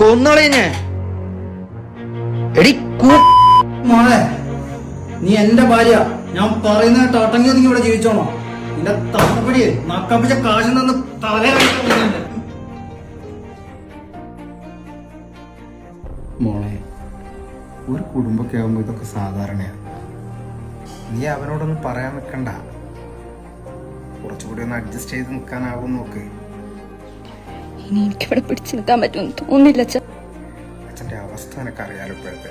കൊന്നളഞ്ഞ് എടി മോളെ നീ എന്റെ ഭാര്യ. ഞാൻ പറയുന്ന കേട്ടോ നീ ഇവിടെ ജീവിച്ചോണോ? നിന്റെ തന്നപ്പടിയെ നക്കപ്പിച്ച കാശ് നിന്ന് തല മോളെ ഒരു കുടുംബമൊക്കെ ആകുമ്പോൾ ഇതൊക്കെ സാധാരണയാണ് നീ അവനോടൊന്നും പറയാൻ നിൽക്കണ്ട കുറച്ചുകൂടി ഒന്ന് അഡ്ജസ്റ്റ് ചെയ്ത് നിൽക്കാനാവും നോക്ക്. ഇനി എനിക്കിവിടെ പിടിച്ചു നിൽക്കാൻ പറ്റുമെന്ന് തോന്നില്ല അച്ഛ. അച്ഛന്റെ അവസ്ഥ എനിക്ക് അറിയാലോ ഇപ്പോഴത്തെ?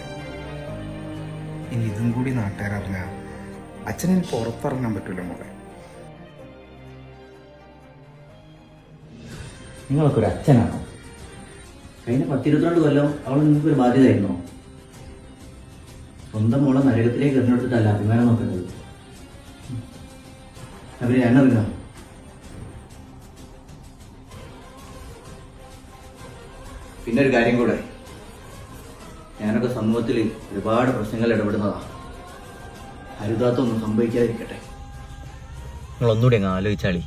ഇനി ഇതും കൂടി നാട്ടുകാരറിഞ്ഞ അച്ഛനെ പുറത്തിറങ്ങാൻ പറ്റൂല മോളെ. നിങ്ങളൊക്കെ ഒരു അച്ഛനാണോ? കഴിഞ്ഞ പത്തിരുപത്തിരണ്ട് കൊല്ലം അവൾ നിങ്ങൾക്ക് ഒരു ബാധ്യതയായിരുന്നോ? സ്വന്തം മോളെ നരകത്തിലേക്ക് എറിഞ്ഞെടുത്തിട്ടല്ല അഭിമാനം നോക്കേണ്ടത്. അവരെ ഞാനറിയാം പിന്നെ ഒരു കാര്യം കൂടെ. ഞാനൊക്കെ സമൂഹത്തിൽ ഒരുപാട് പ്രശ്നങ്ങൾ ഇടപെടുന്നതാ. അരുതാത്തൊന്നും സംഭവിക്കാതിരിക്കട്ടെ. നിങ്ങൾ ഒന്നുകൂടി അങ്ങ് ആലോചിച്ചാളി.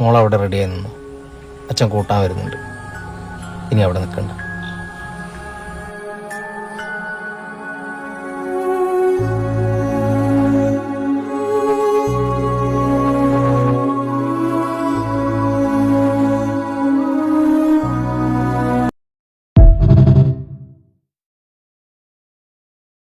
മോളവിടെ റെഡിയായി നിന്നു. അച്ഛൻ കൂട്ടാൻ വരുന്നുണ്ട്. ഇനി അവിടെ നിൽക്കണ്ട.